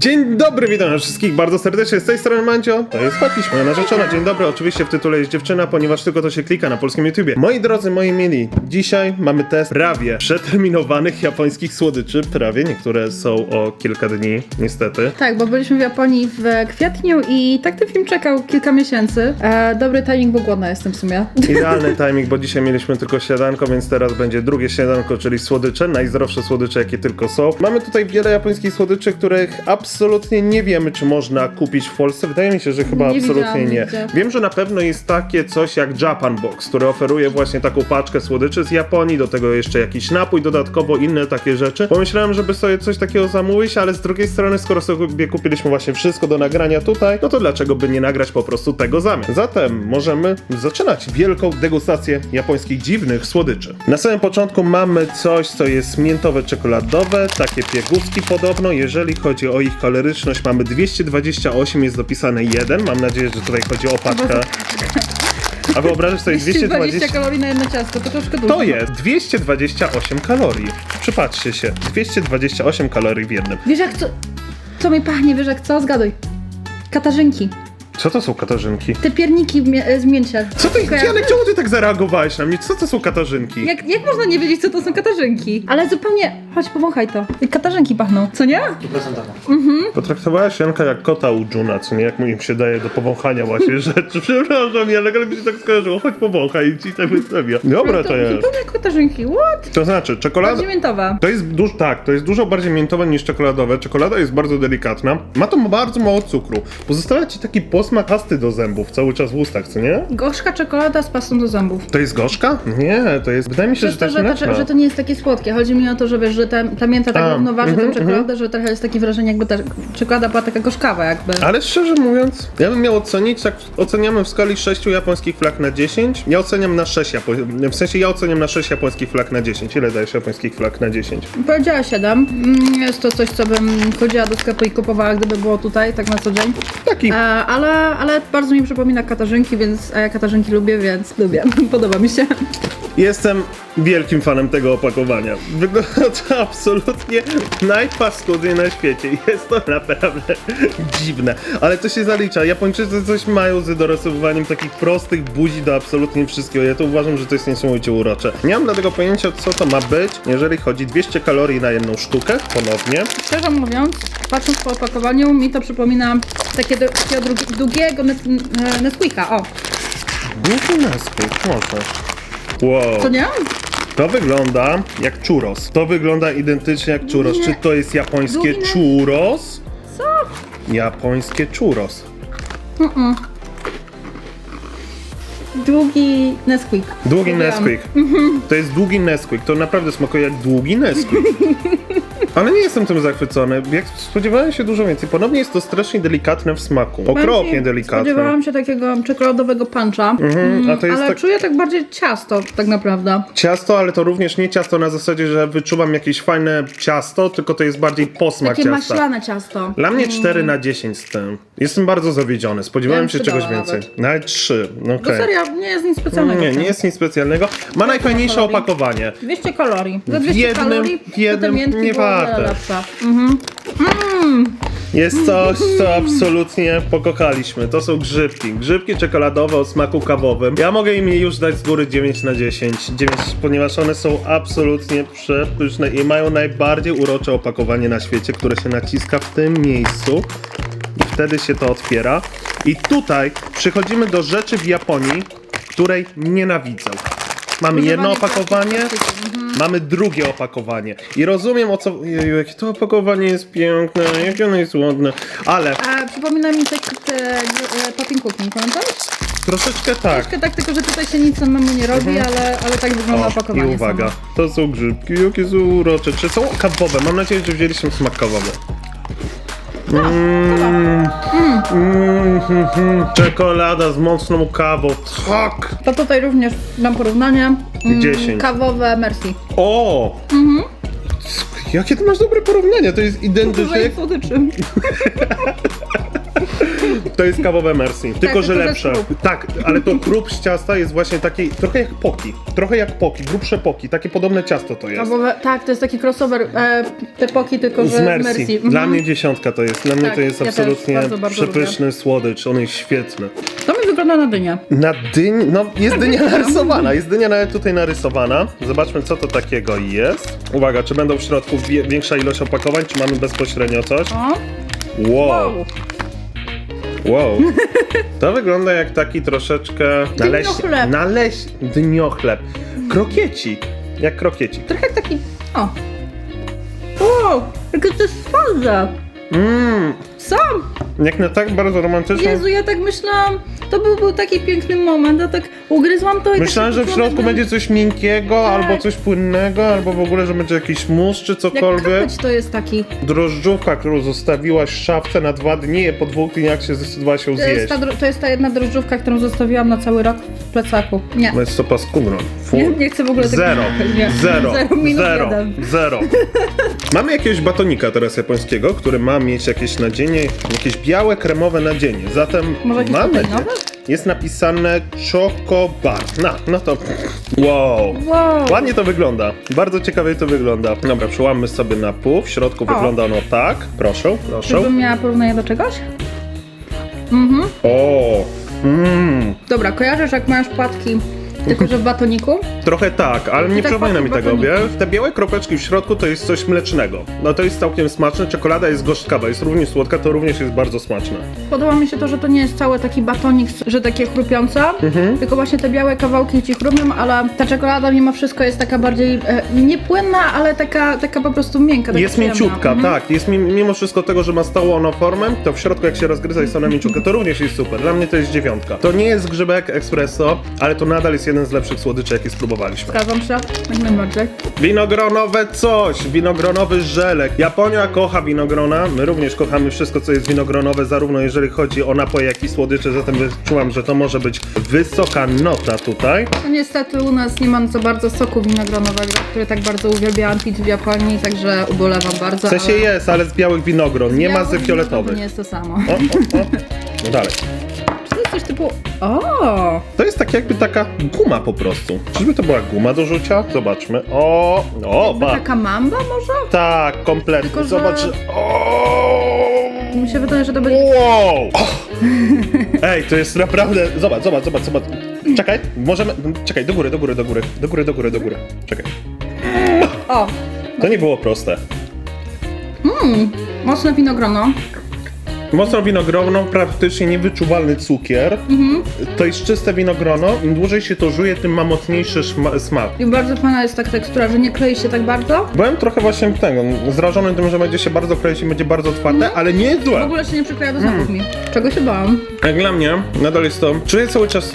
Dzień dobry, witam wszystkich bardzo serdecznie. Z tej strony Mancio, to jest Fatiś, moja narzeczona. Dzień dobry, oczywiście w tytule jest dziewczyna, ponieważ tylko to się klika na polskim YouTubie. Moi drodzy, moi mili, dzisiaj mamy test prawie przeterminowanych japońskich słodyczy. Prawie, niektóre są o kilka dni, niestety. Tak, bo byliśmy w Japonii w kwietniu i tak ten film czekał kilka miesięcy. E, dobry timing, bo głodna jestem w sumie. Idealny timing, bo dzisiaj mieliśmy tylko śniadanko, więc teraz będzie drugie śniadanko, czyli słodycze, najzdrowsze słodycze, jakie tylko są. Mamy tutaj wiele japońskich słodyczy, których absolutnie nie wiemy, czy można kupić w Polsce. Wydaje mi się, że chyba Nie absolutnie nie. nigdzie. Wiem, że na pewno jest takie coś jak Japan Box, które oferuje właśnie taką paczkę słodyczy z Japonii, do tego jeszcze jakiś napój dodatkowo, inne takie rzeczy. Pomyślałem, żeby sobie coś takiego zamówić, ale z drugiej strony, skoro sobie kupiliśmy właśnie wszystko do nagrania tutaj, no to dlaczego by nie nagrać po prostu tego zamiast? Zatem możemy zaczynać wielką degustację japońskich dziwnych słodyczy. Na samym początku mamy coś, co jest miętowe czekoladowe, takie pieguski podobno. Jeżeli chodzi o ich kaloryczność, mamy 228, jest dopisane 1. Mam nadzieję, że tutaj chodzi o paczkę. A wyobrażasz sobie 220 220... kalorii na jedno ciasto, to troszkę dużo. To jest 228 kalorii. Przypatrzcie się, 228 kalorii w jednym. Wiesz jak co... Co mi pachnie, wiesz jak co? Zgaduj. Katarzynki. Co to są katarzynki? Te pierniki w mie- z mięcia. Co ty, Kojarzysz? Janek, czemu ty tak zareagowałeś na mnie? Co to są katarzynki? Jak, jak można nie wiedzieć, co to są katarzynki? Ale zupełnie... Chodź, powąchaj to. Jak katarzynki pachną, co nie? Potraktowałaś Janka jak kota u Juna, co nie? Jak mu im się daje do powąchania właśnie rzeczy. Przepraszam, Janek, ale mi się tak skojarzyło. Chodź powąchaj i ci tak wystawia. Dobra to jest. Zupełnie jak katarzynki, what? To znaczy, czekolada... Bardziej miętowa. To jest duż, tak, to jest dużo bardziej miętowe niż czekoladowe. Czekolada jest bardzo delikatna. Ma to bardzo mało cukru. Pozostawia ci taki posmak pasty do zębów cały czas w ustach, co nie? Gorzka czekolada z pastą do zębów. To jest gorzka? Nie, to jest. Wydaje mi się, Przez że to jest że, to, że to nie jest takie słodkie. Chodzi mi o to, że wiesz, że ta, ta mięta tak A, równoważy mhm, tę czekoladę, że trochę jest takie wrażenie, jakby ta czekolada była taka gorzkawa jakby. Ale szczerze mówiąc, ja bym miał ocenić, tak oceniamy w skali 6 japońskich flag na 10. Ja oceniam na 6 japo... W sensie ja oceniam na 6 japońskich flag na 10. Ile dajesz japońskich flag na 10? Powiedziała 7. Mm, Jest to coś, co bym chodziła do sklepu i kupowała, gdyby było tutaj, tak na co dzień. Taki. E, ale, ale bardzo mi przypomina katarzynki, więc a ja katarzynki lubię, więc lubię. Podoba mi się. Jestem wielkim fanem tego opakowania. Wygląda to absolutnie najpaskudniej na świecie. Jest to naprawdę dziwne. Ale to się zalicza. Japończycy coś mają z dorysowywaniem takich prostych buzi do absolutnie wszystkiego. Ja to uważam, że to jest niesamowicie urocze. Nie mam dlatego pojęcia, co to ma być, jeżeli chodzi 200 kalorii na jedną sztukę, ponownie. Szczerze mówiąc, patrząc po opakowaniu, mi to przypomina takie do, takiego drugi, długiego Nes- e, Nesquika. O, Długi Nesquik, można. Wow. co nie? To wygląda jak churros. To wygląda identycznie jak churros. Nie. Czy to jest japońskie Długi Nes- churros? Co? Japońskie churros. Mm-mm. Długi Nesquik. Długi Mówiłam. Nesquik. To jest długi Nesquik. To naprawdę smakuje jak długi Nesquik. Ale nie jestem tym zachwycony. Jak spodziewałem się dużo więcej. Ponownie jest to strasznie delikatne w smaku. Okropnie Bardziej delikatne. Spodziewałam się takiego czekoladowego puncha, Mhm, a to jest ale tak czuję tak bardziej ciasto tak naprawdę. ciasto, ale to również nie ciasto na zasadzie, że wyczuwam jakieś fajne ciasto, tylko to jest bardziej posmak Takie ciasta. maślane ciasto. Dla mnie 4 na 10 z tym. Jestem bardzo zawiedziony. Spodziewałem Ja się bym czegoś więcej. nawet. Nawet 3. No okej. serio, nie jest nic specjalnego. Nie, nie jest nic specjalnego. Ma najfajniejsze kalorii? opakowanie. 200 kalorii. Za W 200 jednym- kalorii w jednym to te nie warte. lepsze. Mhm. Jest coś, co absolutnie pokochaliśmy. To są grzybki. Grzybki czekoladowe o smaku kawowym. Ja mogę im już dać z góry 9 na 10. 9, ponieważ one są absolutnie przepyszne i mają najbardziej urocze opakowanie na świecie, które się naciska w tym miejscu. I wtedy się to otwiera. I tutaj przychodzimy do rzeczy w Japonii, której nienawidzę. Mamy jedno opakowanie, plastiku, mamy drugie opakowanie. I rozumiem o co. Jeju, jakie to opakowanie jest piękne, jakie ono jest ładne. Ale A przypomina mi taki te, e, Popping Cooking, pamiętasz? troszeczkę tak. Troszkę tak, tylko że tutaj się nic samemu nie robi, ale, ale tak wygląda O, opakowanie I uwaga, samo. to są grzybki, jakie są urocze. Czy są kawowe? Mam nadzieję, że wzięliśmy smak kawowy. Mm, Czekolada z mocną kawą. Tak! To tutaj również dam porównanie. Mm, 10. Kawowe Mercy. O! Jakie ty masz dobre porównanie? To jest identyczne jak słodyczy. To jest kawowe Mercy, tylko tylko że że lepsze. Tak, ale to krup z ciasta jest właśnie taki, trochę jak poki. Trochę jak poki, grubsze poki, takie podobne ciasto to jest. Albo, tak, to jest taki crossover, e, te poki tylko, że Z Mercy. Mercy. Dla Mhm. mnie dziesiątka to jest. Dla mnie Tak, to jest ja też absolutnie bardzo, bardzo przepyszny słodycz. On jest świetny. To mi wygląda na dynię. Na dyni, no jest dynia narysowana, jest dynia nawet tutaj narysowana. Zobaczmy co to takiego jest. Uwaga, czy będą w środku wie, większa ilość opakowań, czy mamy bezpośrednio coś? O, Wow, wow. Wow. To wygląda jak taki troszeczkę naleś... Dniochleb. naleś... dniochleb. Krokiecik, jak krokiecik. Trochę taki, o. Wow, jakie to jest twarde. Mmm, Sam, jak na tak bardzo romantyczną... Jezu, ja tak myślałam, to był, był taki piękny moment, a tak ugryzłam to i Myślałem, tak że w się środku będzie coś miękkiego, Tak. albo coś płynnego, albo w ogóle, że będzie jakiś mus, czy Jak cokolwiek. kapeć to jest taki. Drożdżówka, którą zostawiłaś w szafce na dwa dni, po dwóch dniach się zdecydowałaś ją To jest, zjeść. ta, to jest ta jedna drożdżówka, którą zostawiłam na cały rok w plecaku. Nie. No jest to paskudno. Nie, nie chcę w ogóle tego Zero, nie. zero, Zero minus zero, jeden. zero. Mamy jakiegoś batonika teraz japońskiego, który ma mieć jakieś nadzienie, jakieś białe, kremowe nadzienie. Zatem Może jakieś mamy. Jest napisane Choco Bar. No, no to wow. Wow. Ładnie to wygląda. Bardzo ciekawie to wygląda. Dobra, przełammy sobie na pół. W środku O. wygląda ono tak. Proszę, proszę. Żebym miała porównanie do czegoś? Mhm. O! Mmm. Dobra, kojarzysz jak masz płatki, tylko że w batoniku? Trochę tak, ale nie tak przypomina mi tego, wiesz? Te białe kropeczki w środku to jest coś mlecznego. No to jest całkiem smaczne. Czekolada jest gorzkawa, jest również słodka, to również jest bardzo smaczne. Podoba mi się to, że to nie jest cały taki batonik, że takie chrupiące, Mhm. tylko właśnie te białe kawałki ci chrupią, ale ta czekolada mimo wszystko jest taka bardziej e, nie płynna, ale taka, taka po prostu miękka. taka Jest przyjemna. mięciutka, Mhm. tak. Jest mi- mimo wszystko tego, że ma stałą ono formę, to w środku jak się rozgryza jest ona mięciutka. To również jest super. Dla mnie to jest dziewiątka. To nie jest grzybek espresso, ale to nadal jest jeden z lepszych słodyczy, jakie spróbowaliśmy. Zgadzam się, jak najbardziej. Winogronowe coś, winogronowy żelek. Japonia kocha winogrona, my również kochamy wszystko, co jest winogronowe, zarówno jeżeli chodzi o napoje, jak i słodycze, zatem wyczułam, że to może być wysoka nota tutaj. No niestety u nas nie ma za bardzo soku winogronowego, który tak bardzo uwielbiałam pić w Japonii, także ubolewam bardzo. W sensie ale jest, ale z białych winogron, nie ma z fioletowych. Nie jest to samo. O, o, o. No dalej. Czy to jest coś typu... O! To jest tak jakby taka guma po prostu. Czyżby to była guma do rzucia? Zobaczmy. O, o, Jakby ba. taka mamba może? Tak, kompletnie. Tylko, że- Zobacz. O! Mi się wydaje, że to będzie... Wow! Ej, to jest naprawdę. Zobacz, zobacz, zobacz, zobacz. Czekaj, możemy. Czekaj, do góry, do góry, do góry. Do góry, do góry, do góry. Czekaj. O! To nie było proste. Mmm, mocne winogrono. Mocno winogrono, praktycznie niewyczuwalny cukier. To jest czyste winogrono. Im dłużej się to żuje, tym ma mocniejszy szma- smak. I bardzo fajna jest tak tekstura, że nie klei się tak bardzo. Byłem trochę właśnie tego, zrażony tym, że będzie się bardzo kleić i będzie bardzo twarde, ale nie jest W złe. ogóle się nie przykleja do zębów mi. Czego się bałam. Jak dla mnie, nadal jest to, czuję cały czas,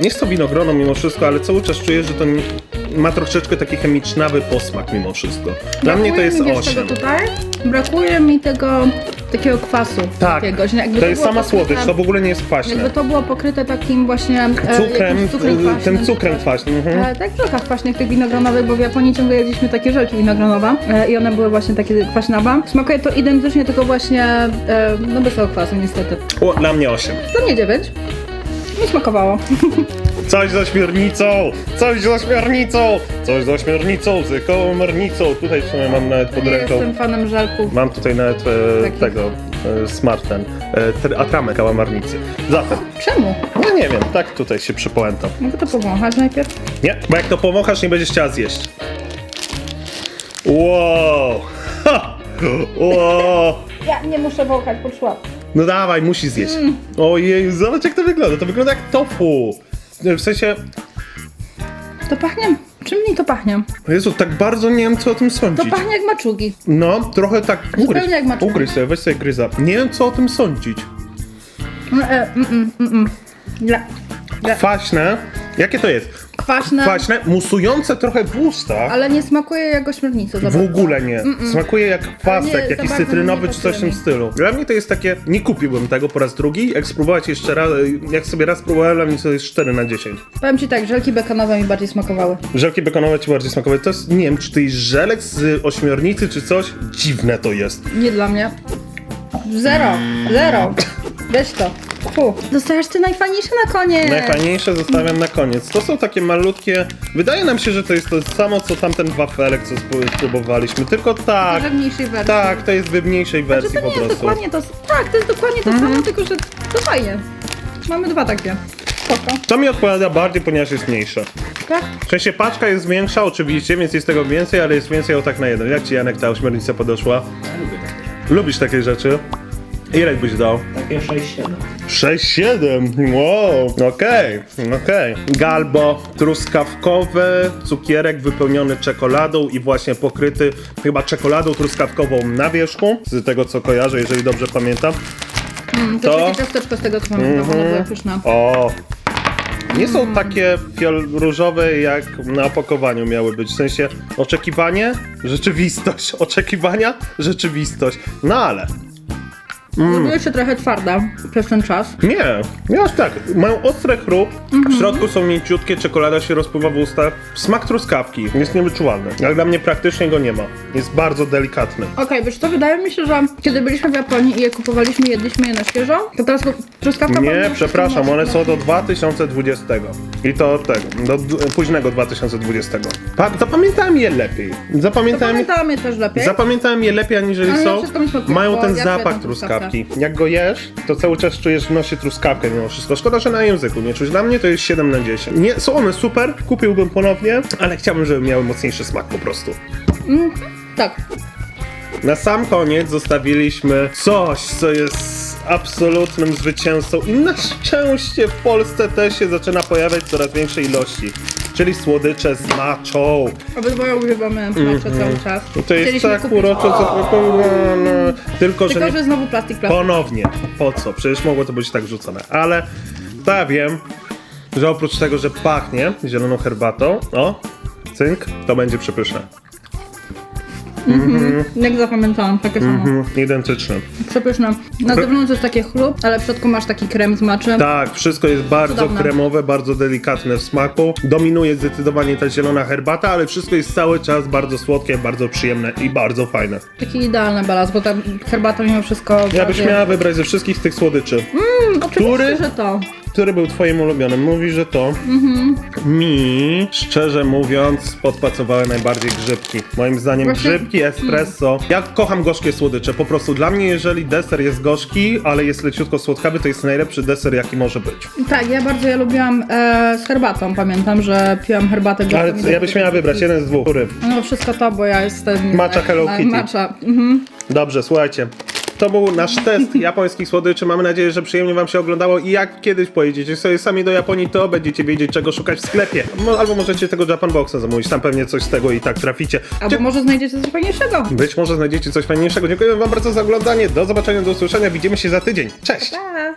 nie jest to winogrono mimo wszystko, ale cały czas czuję, że to nie- ma troszeczkę taki chemicznawy posmak mimo wszystko. Dla mnie to jest mi, wiesz, 8. Tego tutaj. Brakuje mi tego takiego kwasu. Tak, takiego, że jakby to jest było sama pokryte- słodycz, to w ogóle nie jest kwaśne. Jakby to było pokryte takim właśnie e, Cukrem, jakimś cukrem y, tym cukrem kwaśnym. Mhm. E, tak, w kwaśnych tych winogronowych, bo w Japonii ciągle jedliśmy takie żelki winogronowe e, i one były właśnie takie kwaśnawe. Smakuje to identycznie, tylko właśnie e, no bez tego kwasu niestety. O, dla mnie 8. To nie 9. Nie smakowało. Coś za śmiernicą! Coś za śmiernicą! Coś za śmiernicą, z kołomiernicą. Tutaj w sumie mam nawet pod ręką. jestem fanem żelków. Mam tutaj nawet e, Takich. tego, e, smart ten, e, tr- atramek kałamarnicy. Zatem, Czemu? no nie wiem, tak tutaj się przypałętam. Mogę to powąchać najpierw? Nie, bo jak to powąchasz, nie będziesz chciała zjeść. Wow! Ha! Wow! Ja nie muszę wąchać, poczułam. No dawaj, musi zjeść. Ojej, zobacz jak to wygląda. To wygląda jak tofu. W sensie, To pachnie... Czym mi to pachnie? Jezu, tak bardzo nie wiem co o tym To sądzić. pachnie jak maczugi. No, trochę tak ugryź, jak maczuga. ugryź sobie, weź sobie gryza. Nie wiem co o tym sądzić. Mm, e, mm, mm, mm, mm. Kwaśne. Jakie to jest? Kwaśne, Kwaśne, musujące trochę w ustach. ale nie smakuje jak ośmiornica. za W bardzo. ogóle nie. Smakuje jak Ale kwasek, nie, za jakiś bardzo cytrynowy czy coś w tym pasuje stylu. Dla mnie to jest takie, nie kupiłbym tego po raz drugi. Jak spróbować jeszcze raz, jak sobie raz próbowałem, dla mnie to jest 4 na 10. Powiem ci tak, żelki bekonowe mi bardziej smakowały. Żelki bekonowe ci bardziej smakowe. To jest, nie wiem, czy to jest żelek z ośmiornicy, czy coś. Dziwne to jest. Nie dla mnie. Zero. Zero. Weź to. Fu. Dostajesz ty najfajniejsze na koniec. Najfajniejsze zostawiam na koniec. To są takie malutkie. Wydaje nam się, że to jest to samo co tamten wafelek, co spró- spróbowaliśmy. Tylko tak. Może w mniejszej wersji. Tak, to jest w mniejszej Że wersji to po nie jest prostu. dokładnie to. Tak, to jest dokładnie to Mhm. samo, tylko że to fajnie. Mamy dwa takie. Spoko. To mi odpowiada bardziej, ponieważ jest mniejsze. Tak? W sensie paczka jest większa oczywiście, więc jest tego więcej, ale jest więcej o tak na jeden. Jak ci Janek ta ośmiornica podeszła? Lubisz takie rzeczy? Ile byś dał? Takie 6-7. 6-7, wow, okej, okej. Galbo truskawkowy, cukierek wypełniony czekoladą i właśnie pokryty chyba czekoladą truskawkową na wierzchu, z tego co kojarzę, jeżeli dobrze pamiętam. Mm, to, To- takie ciasteczko z tego co pamiętam, one były pyszne. O! Nie są takie fiol różowe jak na opakowaniu miały być. W sensie oczekiwanie, rzeczywistość. Oczekiwania, rzeczywistość. No ale Mm. Były jeszcze trochę twarde przez ten czas. nie, nie aż tak. Mają ostry chrup, w środku są mięciutkie, czekolada się rozpływa w ustach. Smak truskawki jest niewyczuwalny. Jak dla mnie praktycznie go nie ma. Jest bardzo delikatny. Okej, wiesz co, wydaje mi się, że kiedy byliśmy w Japonii i je kupowaliśmy, jedliśmy je na świeżo, to teraz go- truskawka Nie, powinna przepraszam, się one są do 2020. I to od tego, do d- późnego 2020. Pa, zapamiętałem je lepiej. Zapamiętałem, je też lepiej. zapamiętałem je lepiej, aniżeli Ale są. wszystko mi smakuje, Mają bo ten ja zapach jadłam truskawki. Jak go jesz, to cały czas czujesz w nosie truskawkę mimo wszystko. Szkoda, że na języku nie czuć. Dla mnie to jest 7 na 10. Nie, są one super, kupiłbym ponownie, ale chciałbym, żeby miały mocniejszy smak po prostu. Tak. Na sam koniec zostawiliśmy coś, co jest absolutnym zwycięzcą i na szczęście w Polsce też się zaczyna pojawiać w coraz większej ilości. Czyli słodycze z maczą. Obydwoje używamy matcha cały czas. I to jest Chcieliśmy tak kupić- urocze, co... Tylko, że Tylko, nie... że znowu plastik plastik. Ponownie. Po co? Przecież mogło to być tak rzucone. Ale ja wiem, że oprócz tego, że pachnie zieloną herbatą, o, cynk, to będzie przepyszne. Jak zapamiętałam, takie samo. Mhm, identyczne. Przepyszne. Na zewnątrz jest takie chlub, ale w środku masz taki krem z maczem. Tak, wszystko jest bardzo Cudowne. kremowe, bardzo delikatne w smaku. Dominuje zdecydowanie ta zielona herbata, ale wszystko jest cały czas bardzo słodkie, bardzo przyjemne i bardzo fajne. Taki idealny balans, bo ta herbata mimo wszystko... Ja byś bardziej- miała wybrać ze wszystkich tych słodyczy. Mm, oczywiście, który- że to. Który był twoim ulubionym? Mówi, że to. Mhm. Mi, szczerze mówiąc, podpacowały najbardziej grzybki. Moim zdaniem Właśnie- grzybki, espresso. Ja kocham gorzkie słodycze. Po prostu dla mnie, jeżeli deser jest gorzki, ale jest leciutko słodkawy, to jest najlepszy deser, jaki może być. Tak, ja bardzo je lubiłam e, z herbatą. Pamiętam, że piłam herbatę. Ale gorzką i ja byś miała wybrać jeden z dwóch. Który? No wszystko to, bo ja jestem... Matcha e, Hello e, Kitty. Matcha. Mhm. Dobrze, słuchajcie. To był nasz test japońskich słodyczy. Mamy nadzieję, że przyjemnie Wam się oglądało i jak kiedyś pojedziecie sobie sami do Japonii, to będziecie wiedzieć, czego szukać w sklepie. Mo- Albo możecie tego Japan Boxa zamówić, tam pewnie coś z tego i tak traficie. Albo może znajdziecie coś fajniejszego. Być może znajdziecie coś fajniejszego. Dziękuję Wam bardzo za oglądanie. Do zobaczenia, do usłyszenia. Widzimy się za tydzień. Cześć! Pa!